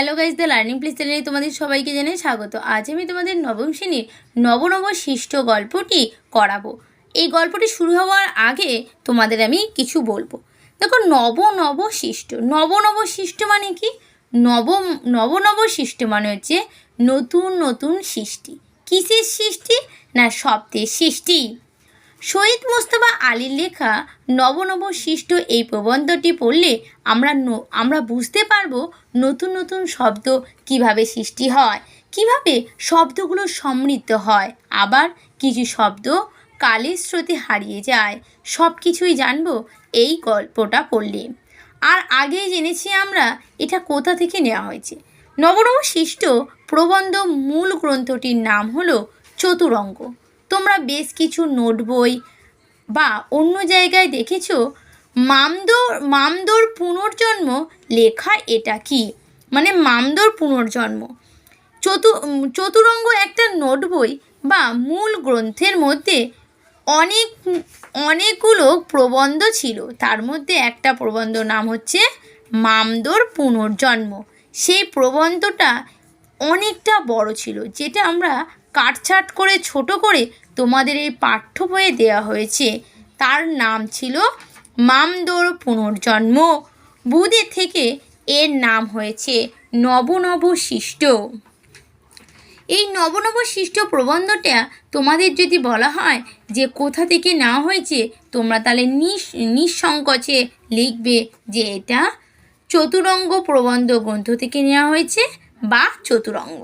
Hello guys the learning place চ্যানেলে তোমাদের সবাইকে জানাই স্বাগত। আজ আমি তোমাদের নবম শ্রেণির নবনব শিষ্ট গল্পটি করাবো। এই গল্পটি শুরু হওয়ার আগে তোমাদের আমি কিছু বলব। দেখো নব নব শিষ্ট নব নব শিষ্ট মানে কি? নব নব নব শিষ্ট মানে হচ্ছে নতুন নতুন সৃষ্টি। কিসের সৃষ্টি? না, শব্দের সৃষ্টি। শহীদ মোস্তফা আলীর লেখা নবনব সৃষ্ট এই প্রবন্ধটি পড়লে আমরা আমরা বুঝতে পারব নতুন নতুন শব্দ কীভাবে সৃষ্টি হয়, কীভাবে শব্দগুলো সমৃদ্ধ হয়। আবার কিছু শব্দ কালের স্রোতে হারিয়ে যায় সব কিছুই জানব এই গল্পটা পড়লে। আর আগেই জেনেছি আমরা এটা কোথা থেকে নেওয়া হয়েছে। নবনব সৃষ্ট প্রবন্ধ মূল গ্রন্থটির নাম হলো চতুরঙ্গ। তোমরা বেশ কিছু নোট বই বা অন্য জায়গায় দেখেছ? মামদোর মামদোর পুনর্জন্ম লেখা এটা কি? মানে মামদোর পুনর্জন্ম। চতু চতুরঙ্গ একটা নোট বই বা মূল গ্রন্থের মধ্যে অনেক, অনেকগুলো প্রবন্ধ ছিল। তার মধ্যে একটা প্রবন্ধ নাম হচ্ছে মামদোর পুনর্জন্ম। সেই প্রবন্ধটা অনেকটা বড় ছিল, যেটা আমরা কাটছাট করে ছোট করে তোমাদের এই পাঠ্য বইয়ে দেওয়া হয়েছে। তার নাম ছিল মামদোর পুনর্জন্ম। বুধে থেকে এর নাম হয়েছে নবনব সৃষ্ট এই নবনব সৃষ্ট প্রবন্ধটা তোমাদের যদি বলা হয় যে কোথা থেকে নেওয়া হয়েছে, তোমরা তাহলে নিঃ নিঃসংকোচে লিখবে যে এটা চতুরঙ্গ প্রবন্ধ গ্রন্থ থেকে নেওয়া হয়েছে বা চতুরঙ্গ।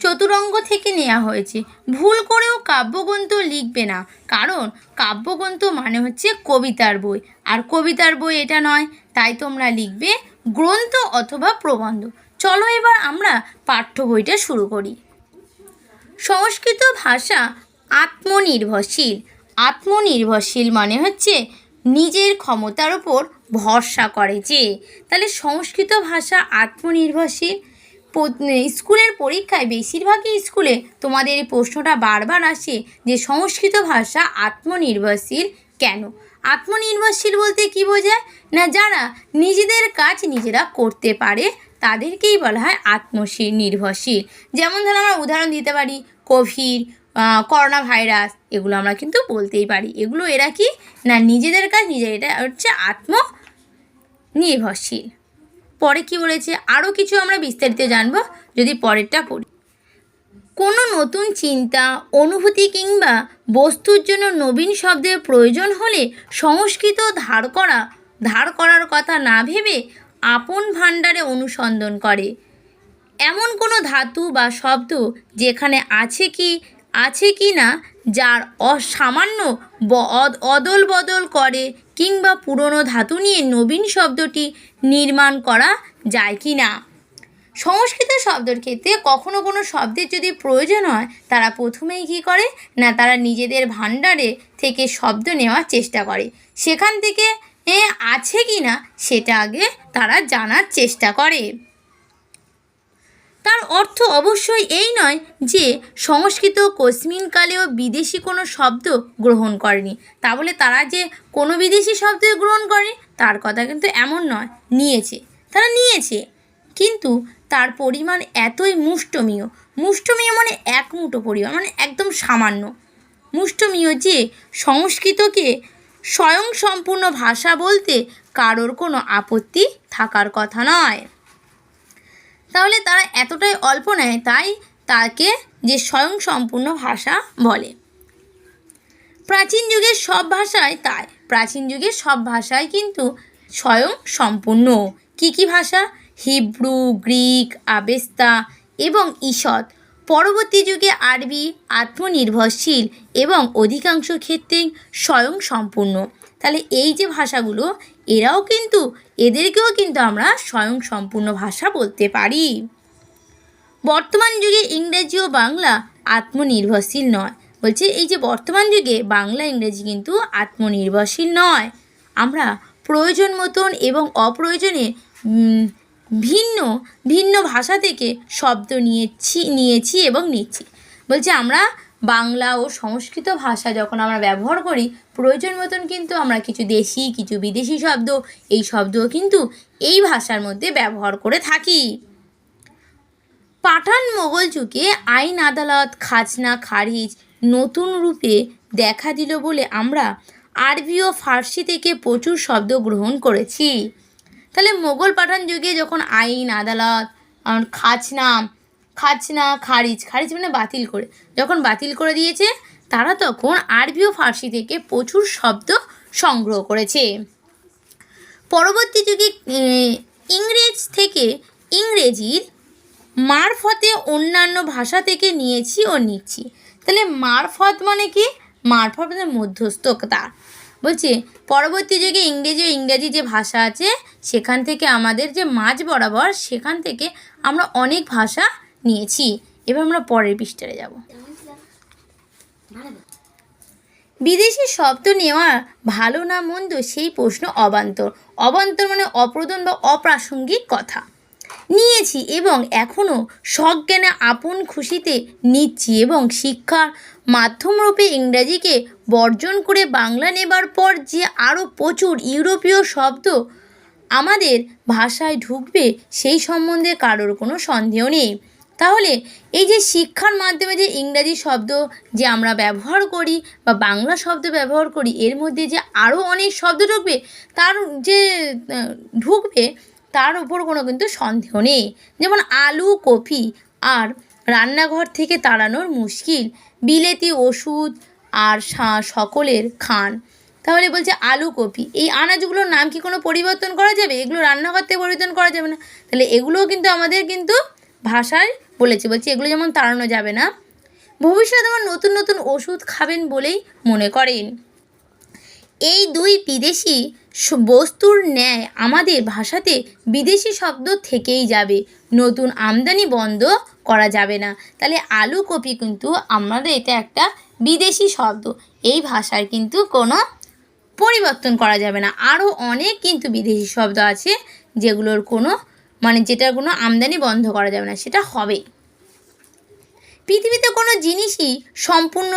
চতুরঙ্গ থেকে নেওয়া হয়েছে। ভুল করেও কাব্যগ্রন্থ লিখবে না। কারণ কাব্যগ্রন্থ মানে হচ্ছে কবিতার বই। আর কবিতার বই এটা নয়, তাই তোমরা লিখবে গ্রন্থ অথবা প্রবন্ধ। চলো এবার আমরা পাঠ্য বইটা শুরু করি। সংস্কৃত ভাষা আত্মনির্ভরশীল। আত্মনির্ভরশীল মানে হচ্ছে নিজের ক্ষমতার ওপর ভরসা করে যে। তাহলে সংস্কৃত ভাষা আত্মনির্ভরশীল? স্কুলের পরীক্ষায় বেশিরভাগই স্কুলে তোমাদের এই প্রশ্নটা বারবার আসে যে সংস্কৃত ভাষা আত্মনির্ভরশীল কেন? আত্মনির্ভরশীল বলতে কি বোঝায়? না, যারা নিজেদের কাজ নিজেরা করতে পারে, তাদেরকেই বলা হয় আত্মশীল নির্ভরশীল। যেমন ধরো আমরা উদাহরণ দিতে পারি, কোভিড করোনা ভাইরাস, এগুলো আমরা কিন্তু বলতেই পারি। এগুলো এরা কি? না, নিজেদের কাজ নিজের, এটা হচ্ছে আত্ম নির্ভরশীল পরে কি বলেছে? আরও কিছু আমরা বিস্তারিত জানব যদি পরেরটা পড়ি। কোনো নতুন চিন্তা, অনুভূতি কিংবা বস্তুর জন্য নবীন শব্দের প্রয়োজন হলে সংস্কৃত ধার করা, ধার করার কথা না ভেবে আপন ভাণ্ডারে অনুসন্ধান করে। এমন কোনো ধাতু বা শব্দ যেখানে আছে কি আছে কি না যার অসামান্য অদল বদল করে কিংবা পুরনো ধাতু নিয়ে নবীন শব্দটি নির্মাণ করা যায় কি না? সংস্কৃত শব্দের ক্ষেত্রে কখনো কোনো শব্দের যদি প্রয়োজন হয়, তারা প্রথমেই কী করে? না, তারা নিজেদের ভাণ্ডারে থেকে শব্দ নেওয়ার চেষ্টা করে। সেখান থেকে আছে কি না, সেটা আগে তারা জানার চেষ্টা করে। তার অর্থ অবশ্যই এই নয় যে সংস্কৃত কোশ্মিনকালেও বিদেশি কোনো শব্দ গ্রহণ করেনি। তা বলে তারা যে কোনো বিদেশি শব্দ গ্রহণ করেনি তার কথা কিন্তু এমন নয়। নিয়েছে। তারা নিয়েছে। কিন্তু তার পরিমাণ এতই মুষ্টমীয়। মুষ্টমীয় মানে এক মুঠো পরিমাণ মানে একদম সামান্য। মুষ্টমীয় যে সংস্কৃতকে স্বয়ং সম্পূর্ণ ভাষা বলতে কারোর কোনো আপত্তি থাকার কথা নয়। তাহলে তারা এতটাই অল্প নেয়, তাই তাকে যে স্বয়ং সম্পূর্ণ ভাষা বলে। প্রাচীন যুগের সব ভাষায় তাই। প্রাচীন যুগের সব ভাষাই কিন্তু স্বয়ং সম্পূর্ণ। কি কি ভাষা? হিব্রু, গ্রিক, আবেস্তা এবং ঈষৎ। পরবর্তী যুগে আরবি, আত্মনির্ভরশীল এবং অধিকাংশ ক্ষেত্রেই স্বয়ং সম্পূর্ণ। তাহলে এই যে ভাষাগুলো, এরাও কিন্তু এদেরকেও কিন্তু আমরা স্বয়ং সম্পূর্ণ ভাষা বলতে পারি। বর্তমান যুগে ইংরেজি ও বাংলা আত্মনির্ভরশীল নয়। বলছে, এই যে বর্তমান যুগে বাংলা, ইংরেজি কিন্তু আত্মনির্ভরশীল নয়। আমরা প্রয়োজন মতন এবং অপ্রয়োজনে ভিন্ন ভিন্ন ভাষা থেকে শব্দ নিয়েছি নিয়েছি এবং নিচ্ছি। বলছে, আমরা বাংলা ও সংস্কৃত ভাষা যখন আমরা ব্যবহার করি, প্রয়োজন মতন কিন্তু আমরা কিছু দেশি, কিছু বিদেশি শব্দ, এই শব্দও কিন্তু এই ভাষার মধ্যে ব্যবহার করে থাকি। পাঠান মোগল যুগে আইন আদালত, খাজনা, খারিজ নতুন রূপে দেখা দিল বলে আমরা আরবি ও ফার্সি থেকে প্রচুর শব্দ গ্রহণ করেছি। তাহলে মোগল পাঠান যুগে যখন আইন আদালত, খাজনা খাজনা, খারিজ খারিজ মানে বাতিল করে। যখন বাতিল করে দিয়েছে, তারা তখন আরবি ও ফার্সি থেকে প্রচুর শব্দ সংগ্রহ করেছে। পরবর্তী যুগে ইংরেজ থেকে ইংরেজির মারফতে অন্যান্য ভাষা থেকে নিয়েছি ও নিচ্ছি। তাহলে মারফত মানে কি? মারফত মানে মধ্যস্থতা। বলছে, পরবর্তী যুগে ইংরেজি ও ইংরেজি যে ভাষা আছে, সেখান থেকে আমাদের যে মাঝ বরাবর, সেখান থেকে আমরা অনেক ভাষা নিয়েছি, এবার আমরা পরের পৃষ্ঠারে যাব। বিদেশি শব্দ নেওয়া ভালো না মন্দ সেই প্রশ্ন অবান্তর। অবান্তর মানে অপ্রদন বা অপ্রাসঙ্গিক কথা। নিয়েছি এবং এখনও সজ্ঞানে আপন খুশিতে নিচ্ছি এবং শিক্ষার মাধ্যমরূপে ইংরাজিকে বর্জন করে বাংলা নেবার পর যে আরও প্রচুর ইউরোপীয় শব্দ আমাদের ভাষায় ঢুকবে সেই সম্বন্ধে কারোর কোনো সন্দেহ নেই। তাহলে এই যে শিক্ষার মাধ্যমে যে ইংরাজি শব্দ যে আমরা ব্যবহার করি বা বাংলা শব্দ ব্যবহার করি, এর মধ্যে যে আরও অনেক শব্দ ঢুকবে, তার যে ঢুকবে, তার উপর কোনো কিন্তু সন্দেহ নেই। যেমন আলু, কফি আর রান্নাঘর থেকে তাড়ানোর মুশকিল, বিলেতি ওষুধ আর সকলের খান। তাহলে বলছে আলু কপি এই আনাজগুলোর নাম কি কোনো পরিবর্তন করা যাবে? এগুলো রান্নাঘর থেকে পরিবর্তন করা যাবে না। তাহলে এগুলোও কিন্তু আমাদের কিন্তু ভাষায় বলেছে, বলছি, এগুলো যেমন তাড়ানো যাবে না, ভবিষ্যতে আমার নতুন নতুন ওষুধ খাবেন বলেই মনে করেন। এই দুই বিদেশি বস্তুর ন্যায় আমাদের ভাষাতে বিদেশি শব্দ থেকেই যাবে। নতুন আমদানি বন্ধ করা যাবে না। তাহলে আলু কপি কিন্তু আমাদের এটা একটা বিদেশি শব্দ। এই ভাষার কিন্তু কোনো পরিবর্তন করা যাবে না। আরও অনেক কিন্তু বিদেশি শব্দ আছে, যেগুলোর কোনো মানে যেটার কোনো আমদানি বন্ধ করা যাবে না, সেটা হবে পৃথিবীতে কোনো জিনিসই সম্পূর্ণ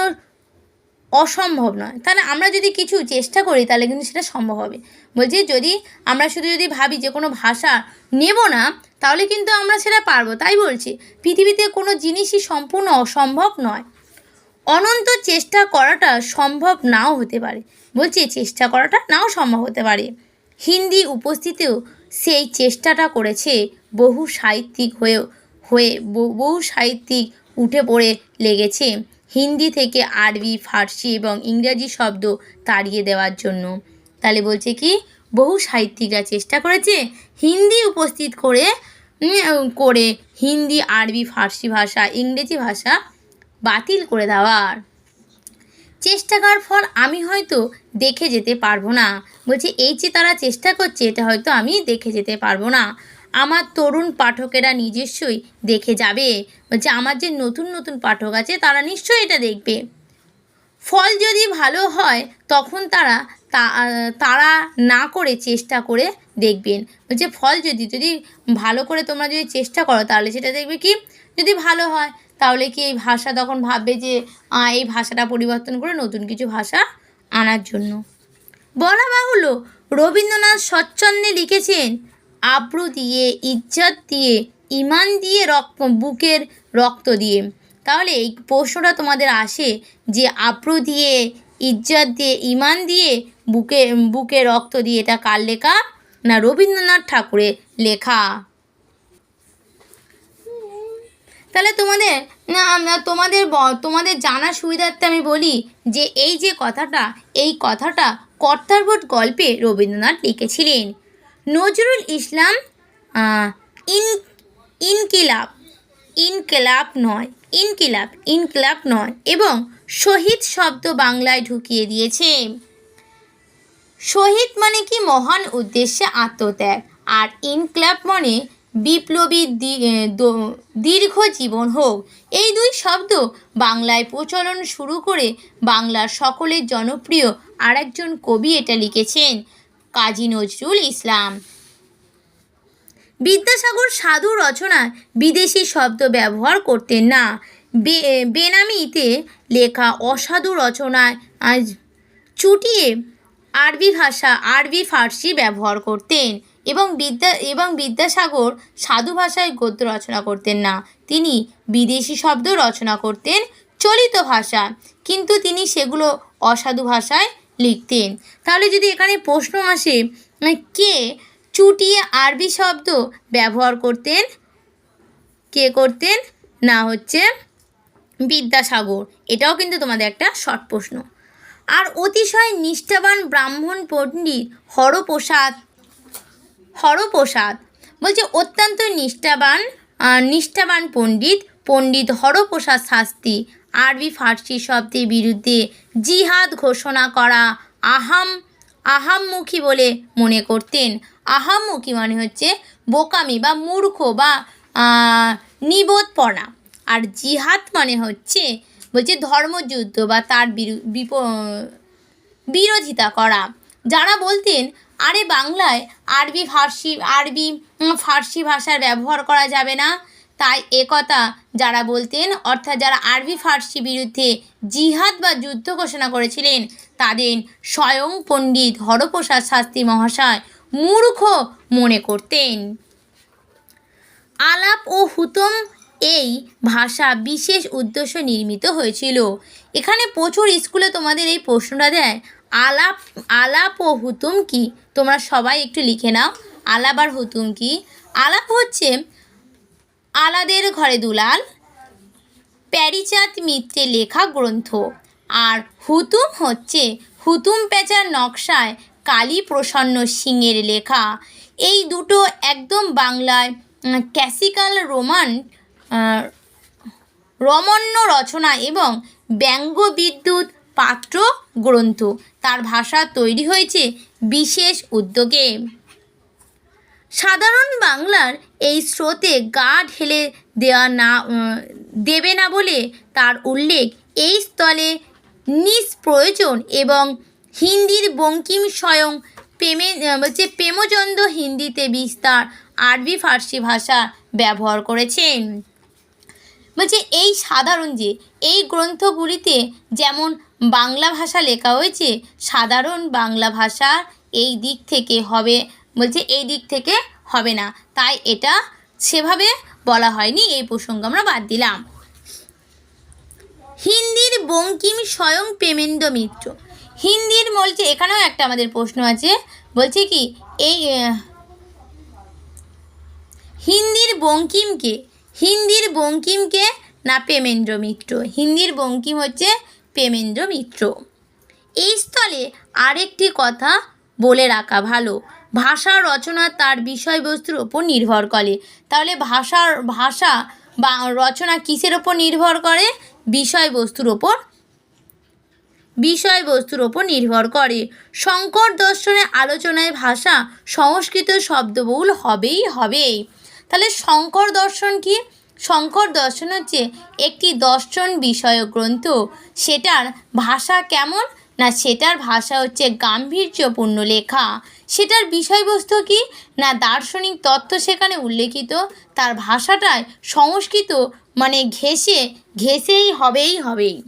অসম্ভব নয়। তাহলে আমরা যদি কিছু চেষ্টা করি, তাহলে কিন্তু সেটা সম্ভব হবে। বলছি, যদি আমরা শুধু যদি ভাবি যে কোনো ভাষা নেব না, তাহলে কিন্তু আমরা সেটা পারব। তাই বলছি, পৃথিবীতে কোনো জিনিসই সম্পূর্ণ অসম্ভব নয়। অনন্ত চেষ্টা করাটা সম্ভব নাও হতে পারে। বলছি, চেষ্টা করাটা নাও সম্ভব হতে পারে। হিন্দি উপস্থিতিও সেই চেষ্টাটা করেছে বহু সাহিত্যিক হয়ে হয়ে বহু সাহিত্যিক উঠে পড়ে লেগেছে হিন্দি থেকে আরবি, ফার্সি এবং ইংরাজি শব্দ তাড়িয়ে দেওয়ার জন্য। তাহলে বলছে কি, বহু সাহিত্যিকরা চেষ্টা করেছে হিন্দি উপস্থিত করে করে হিন্দি, আরবি, ফার্সি ভাষা, ইংরেজি ভাষা বাতিল করে দেওয়ার। চেষ্টা করার ফল আমি হয়তো দেখে যেতে পারব না। বলছে, এই যে তারা চেষ্টা করছে, এটা হয়তো আমি দেখে যেতে পারব না। আমার তরুণ পাঠকেরা নিজস্বই দেখে যাবে। বলছে, আমার যে নতুন নতুন পাঠক আছে, তারা নিশ্চয়ই এটা দেখবে। ফল যদি ভালো হয়, তখন তারা তারা না করে চেষ্টা করে দেখবেন। বলছে, ফল যদি যদি ভালো করে তোমরা যদি চেষ্টা করো, তাহলে সেটা দেখবে কি? যদি ভালো হয়, তাহলে কি এই ভাষা তখন ভাববে যে এই ভাষাটা পরিবর্তন করে নতুন কিছু ভাষা আনার জন্য? বলা বাহুল্য, রবীন্দ্রনাথ স্বচ্ছন্দে লিখেছেন, আব্রু দিয়ে, ইজ্জত দিয়ে ইমান দিয়ে রক্ত, বুকের রক্ত দিয়ে। তাহলে এই প্রশ্নটা তোমাদের আসে যে, আব্রু দিয়ে, ইজ্জত দিয়ে ইমান দিয়ে, বুকে বুকে রক্ত দিয়ে এটা কার লেখা? না রবীন্দ্রনাথ ঠাকুরের লেখা? তাহলে তোমাদের তোমাদের তোমাদের জানার সুবিধার্থে আমি বলি যে এই যে কথাটা, এই কথাটা কর্তারবোট গল্পে রবীন্দ্রনাথ লিখেছিলেন। নজরুল ইসলাম ইন, ইনকিলাব ইনকিলাব নয়, ইনকিলাব ইনকিলাব নয় এবং শহীদ শব্দ বাংলায় ঢুকিয়ে দিয়েছে শহীদ মানে কি? মহান উদ্দেশ্যে আত্মত্যাগ। আর ইনক্লাব মানে বিপ্লবী দীর্ঘ জীবন হোক। এই দুই শব্দ বাংলায় প্রচলন শুরু করে বাংলার সকলের জনপ্রিয় আরেকজন কবি এটা লিখেছেন, কাজী নজরুল ইসলাম। বিদ্যাসাগর সাধু রচনায় বিদেশি শব্দ ব্যবহার করতেন না। বেনামিতে লেখা অসাধু রচনায় আজ চুটিয়ে আরবি ভাষা, আরবি ফার্সি ব্যবহার করতেন এবং বিদ্যা, এবং বিদ্যাসাগর সাধু ভাষায় গদ্য রচনা করতেন না। তিনি বিদেশি শব্দ রচনা করতেন, চলিত ভাষা, কিন্তু তিনি সেগুলো অসাধু ভাষায় লিখতেন। তাহলে যদি এখানে প্রশ্ন আসে কে চুটিয়ে আরবি শব্দ ব্যবহার করতেন, কে করতেন? না হচ্ছে বিদ্যাসাগর। এটাও কিন্তু তোমাদের একটা শর্ট প্রশ্ন। আর অতিশয় নিষ্ঠাবান ব্রাহ্মণ পণ্ডিত হরপ্রসাদ হরপ্রসাদ বলছে অত্যন্ত নিষ্ঠাবান নিষ্ঠাবান পণ্ডিত পণ্ডিত হরপ্রসাদ শাস্ত্রী আরবি ফার্সি শব্দের বিরুদ্ধে জিহাদ ঘোষণা করা আহাম, আহাম্মুখী বলে মনে করতেন। আহাম্মুখী মানে হচ্ছে বোকামি বা মূর্খ বা নিবোধপনা। আর জিহাদ মানে হচ্ছে বলছে ধর্মযুদ্ধ বা তার বিরোধিতা করা। যারা বলতেন, আরে বাংলায় আরবি, ফার্সি আরবি ফার্সি ভাষার ব্যবহার করা যাবে না। তাই একথা যারা বলতেন, অর্থাৎ যারা আরবি, ফার্সি বিরুদ্ধে জিহাদ বা যুদ্ধ ঘোষণা করেছিলেন, তাদের স্বয়ং পণ্ডিত হরপ্রসাদ শাস্ত্রী মহাশয় মূর্খ মনে করতেন। আলাপ ও হুতম এই ভাষা বিশেষ উদ্দেশ্য নির্মিত হয়েছিল। এখানে প্রচুর স্কুলে তোমাদের এই প্রশ্নটা দেয়, আলাপ আলাপ ও হুতুম কি? তোমরা সবাই একটু লিখে নাও, আলাপ আর হুতুম কি? আলাপ হচ্ছে আলাদের ঘরে দুলাল প্যারিচাঁদ মিত্রের লেখা গ্রন্থ। আর হুতুম হচ্ছে হুতুম পেঁচার নকশায় কালী প্রসন্ন সিংয়ের লেখা। এই দুটো একদম বাংলায় ক্যাসিক্যাল রোমান রমণ্য রচনা এবং ব্যঙ্গ বিদ্যুৎ পাত্র গ্রন্থ। তার ভাষা তৈরি হয়েছে বিশেষ উদ্যোগে। সাধারণ বাংলার এই স্রোতে গা ঢেলে দেওয়া না দেবে না বলে তার উল্লেখ এই স্থলে নিষ্প্রয়োজন এবং হিন্দির বঙ্কিম স্বয়ং প্রেমে বলছে প্রেমচন্দ্র হিন্দিতে বিস্তার আরবি ফার্সি ভাষা ব্যবহার করেছেন। বলছে, এই সাধারণ যে, এই গ্রন্থগুলিতে যেমন বাংলা ভাষা লেখা হয়েছে, সাধারণ বাংলা ভাষা এই দিক থেকে হবে, বলছে, এই দিক থেকে হবে না। তাই এটা সেভাবে বলা হয়নি, এই প্রসঙ্গ আমরা বাদ দিলাম। হিন্দির বঙ্কিম স্বয়ং প্রেমেন্দ্র মিত্র। হিন্দির বলছে এখানেও একটা আমাদের প্রশ্ন আছে, বলছে কি, এই হিন্দির বঙ্কিমকে হিন্দির বঙ্কিমকে না, প্রেমেন্দ্র মিত্র। হিন্দির বঙ্কিম হচ্ছে প্রেমেন্দ্র মিত্র। এই স্থলে আরেকটি কথা বলে রাখা ভালো। ভাষা রচনা তার বিষয়বস্তুর ওপর নির্ভর করে। তাহলে ভাষার, ভাষা বা রচনা কিসের ওপর নির্ভর করে? বিষয়বস্তুর ওপর। বিষয়বস্তুর ওপর নির্ভর করে। শঙ্কর দর্শনের আলোচনায় ভাষা সংস্কৃত শব্দবহুল হবেই হবেই তাহলে শঙ্কর দর্শন কি? শঙ্কর দর্শন হচ্ছে একটি দর্শন বিষয়ক গ্রন্থ। সেটার ভাষা কেমন? না, সেটার ভাষা হচ্ছে গাম্ভীর্যপূর্ণ লেখা। সেটার বিষয়বস্তু কি? না, দার্শনিক তত্ত্ব সেখানে উল্লেখিত। তার ভাষাটায় সংস্কৃত মানে ঘেঁষে, ঘেঁষেই হবেই হবেই।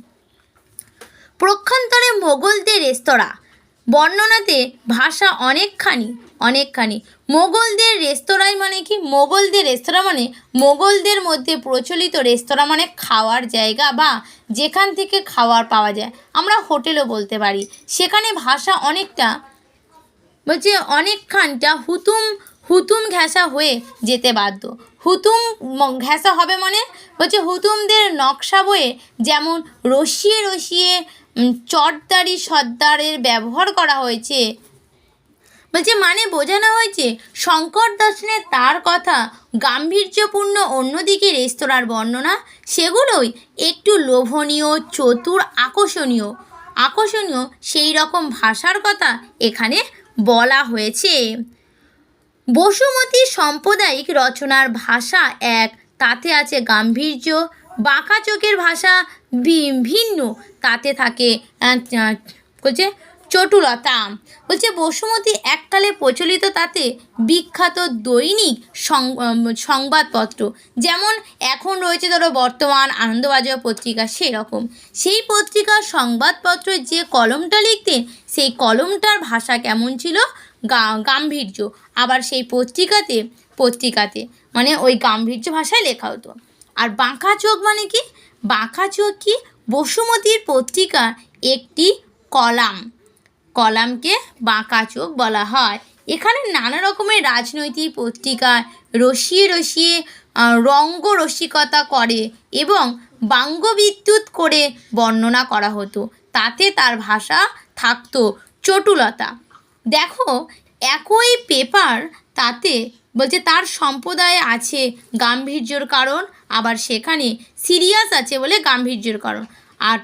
প্রক্ষান্তরে মোগলদের রেস্তোরাঁ বর্ণনাতে ভাষা অনেকখানি অনেকখানি মোগলদের রেস্তোরাঁয় মানে কি? মোগলদের রেস্তোরাঁ মানে মোগলদের মধ্যে প্রচলিত রেস্তোরাঁ মানে খাওয়ার জায়গা বা যেখান থেকে খাওয়ার পাওয়া যায়। আমরা হোটেলও বলতে পারি। সেখানে ভাষা অনেকটা বলছে অনেকখানটা হুতুম হুতুম ঘেঁষা হয়ে যেতে বাধ্য। হুতুম ঘেঁষা হবে মানে বলছে হুতুমদের নকশা বয়ে যেমন রসিয়ে রসিয়ে চটদারি সর্দারের ব্যবহার করা হয়েছে বলছে মানে বোঝানো হয়েছে, শঙ্কর দর্শনে তার কথা গাম্ভীর্যপূর্ণ অন্যদিকে রেস্তোরাঁর বর্ণনা, সেগুলোই একটু লোভনীয়, চতুর, আকর্ষণীয়। আকর্ষণীয় সেই রকম ভাষার কথা এখানে বলা হয়েছে। বসুমতী সাম্প্রদায়িক রচনার ভাষা এক, তাতে আছে গাম্ভীর্য, বাঁকা চোখের ভাষা ভিন্ন, তাতে থাকে বলছে চটুলতা বলছে, বসুমতী এককালে প্রচলিত তাতে বিখ্যাত দৈনিক সংবাদপত্র। যেমন এখন রয়েছে ধরো বর্তমান আনন্দবাজার পত্রিকা, সেরকম। সেই পত্রিকার সংবাদপত্রের যে কলমটা লিখতেন সেই কলমটার ভাষা কেমন ছিল? গাম্ভীর্য। আবার সেই পত্রিকাতে পত্রিকাতে মানে ওই গাম্ভীর্য ভাষায় লেখা হতো। আর বাঁকা চোখ মানে কি? বাঁকা চোখ কি? বসুমতীর পত্রিকার একটি কলাম। কলামকে বাঁকা চোখ বলা হয়। এখানে নানা রকমের রাজনৈতিক পত্রিকায় রসিয়ে রসিয়ে রঙ্গ রসিকতা করে এবং বাঙ্গ বিদ্যুৎ করে বর্ণনা করা হতো। তাতে তার ভাষা থাকতো চটুলতা। দেখো, একই পেপার তাতে বলছে তার সম্প্রদায়ে আছে গাম্ভীর্যর কারণ, আবার সেখানে সিরিয়াস আছে বলে গাম্ভীর্যর কারণ। আর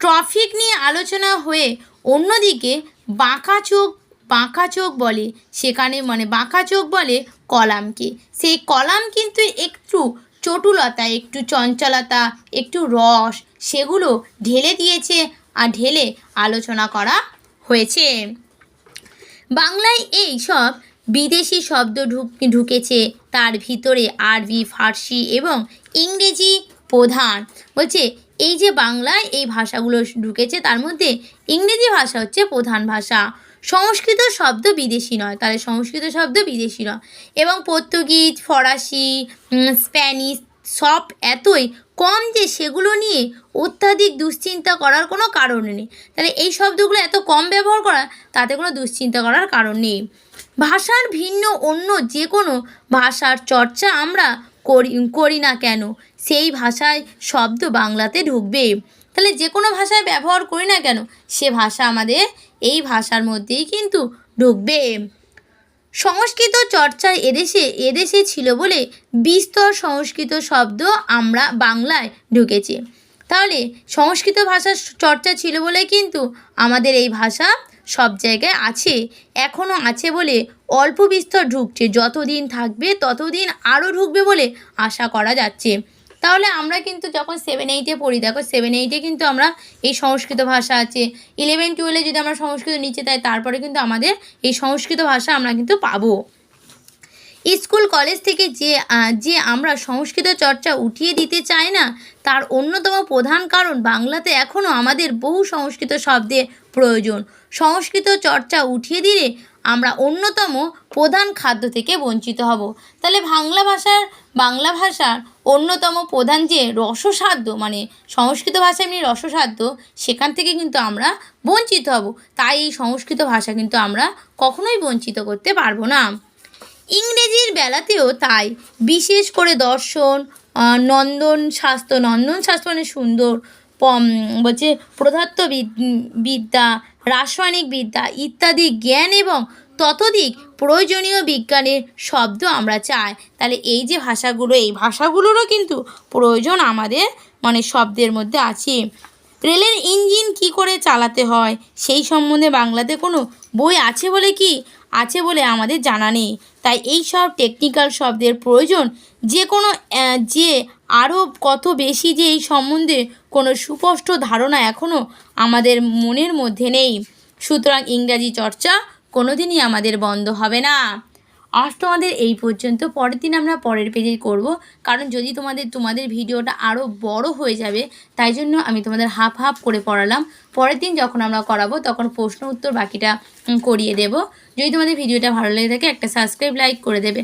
ট্রফিক নিয়ে আলোচনা হয়ে অন্যদিকে বাঁকা চোখ বাঁকা চোখ বলে সেখানে মানে বাঁকা চোখ বলে কলামকে। সেই কলাম কিন্তু একটু চটুলতা, একটু চঞ্চলতা, একটু রস সেগুলো ঢেলে দিয়েছে আর ঢেলে আলোচনা করা হয়েছে। বাংলায় এই সব বিদেশি শব্দ ঢুক, ঢুকেছে তার ভিতরে আরবি, ফার্সি এবং ইংরেজি প্রধান। বলছে এই যে বাংলায় এই ভাষাগুলো ঢুকেছে, তার মধ্যে ইংরেজি ভাষা হচ্ছে প্রধান ভাষা। সংস্কৃত শব্দ বিদেশি নয়, তাহলে সংস্কৃত শব্দ বিদেশি নয়। এবং পর্তুগিজ, ফরাসি স্প্যানিশ সব এতই কম যে সেগুলো নিয়ে অত্যাধিক দুশ্চিন্তা করার কোনো কারণ নেই। তাহলে এই শব্দগুলো এত কম ব্যবহার করা, তাতে কোনো দুশ্চিন্তা করার কারণ নেই। ভাষার ভিন্ন অন্য যে কোনো ভাষার চর্চা আমরা করি করি না কেন? সেই ভাষায় শব্দ বাংলাতে ঢুকবে। তাহলে যে কোনো ভাষায় ব্যবহার করি না কেন, সে ভাষা আমাদের এই ভাষার মধ্যেই কিন্তু ঢুকবে। সংস্কৃত চর্চা এদেশে এদেশে ছিল বলে বিস্তর সংস্কৃত শব্দ আমরা বাংলায় ঢুকেছি। তাহলে সংস্কৃত ভাষার চর্চা ছিল বলে কিন্তু আমাদের এই ভাষা সব জায়গায় আছে, এখনও আছে বলে অল্প বিস্তর ঢুকছে। যতদিন থাকবে, ততদিন আরও ঢুকবে বলে আশা করা যাচ্ছে। তাহলে আমরা কিন্তু যখন সেভেন এইটে পড়ি, দেখো সেভেন এইটে কিন্তু আমরা এই সংস্কৃত ভাষা আছে। ইলেভেন টুয়েলভে যদি আমরা সংস্কৃত নিচে তাই, তারপরে কিন্তু আমাদের এই সংস্কৃত ভাষা আমরা কিন্তু পাবো। স্কুল, কলেজ থেকে যে যে আমরা সংস্কৃত চর্চা উঠিয়ে দিতে চাই না, তার অন্যতম প্রধান কারণ বাংলাতে এখনও আমাদের বহু সংস্কৃত শব্দের প্রয়োজন। সংস্কৃত চর্চা উঠিয়ে দিলে আমরা অন্যতম প্রধান খাদ্য থেকে বঞ্চিত হব। তাহলে বাংলা ভাষার বাংলা ভাষার অন্যতম প্রধান যে রসসাধ্য মানে সংস্কৃত ভাষা এমনি রসসাধ্য, সেখান থেকে কিন্তু আমরা বঞ্চিত হব। তাই এই সংস্কৃত ভাষা কিন্তু আমরা কখনোই বঞ্চিত করতে পারব না। ইংরেজির বেলাতেও তাই, বিশেষ করে দর্শন নন্দন শাস্ত্র নন্দন শাস্ত্র মানে সুন্দর বলছে পদার্থ বিদ্যা, রাসায়নিক বিদ্যা ইত্যাদি জ্ঞান এবং ততোধিক প্রয়োজনীয় বিজ্ঞানের শব্দ আমরা চাই। তাহলে এই যে ভাষাগুলো, এই ভাষাগুলোরও কিন্তু প্রয়োজন আমাদের মানে শব্দের মধ্যে আছে। রেলের ইঞ্জিন কি করে চালাতে হয়, সেই সম্বন্ধে বাংলাতে কোনো বই আছে বলে কি? আছে বলে আমাদের জানা নেই। তাই এই সব টেকনিক্যাল শব্দের প্রয়োজন যে কোনো যে আরও কত বেশি যে এই সম্বন্ধে কোনো সুস্পষ্ট ধারণা এখনও আমাদের মনের মধ্যে নেই। সুতরাং ইংরাজি চর্চা কোনোদিনই আমাদের বন্ধ হবে না। আজ তোমাদের এই পর্যন্ত, পরের দিন আমরা পরের পেজে করব। কারণ যদি তোমাদের তোমাদের ভিডিওটা আরও বড় হয়ে যাবে, তাই জন্য আমি তোমাদের হাফ হাফ করে পড়ালাম। পরের দিন যখন আমরা করাবো, তখন প্রশ্ন উত্তর বাকিটা করিয়ে দেব। যদি তোমাদের ভিডিওটা ভালো লেগে থাকে, একটা সাবস্ক্রাইব লাইক করে দেবে।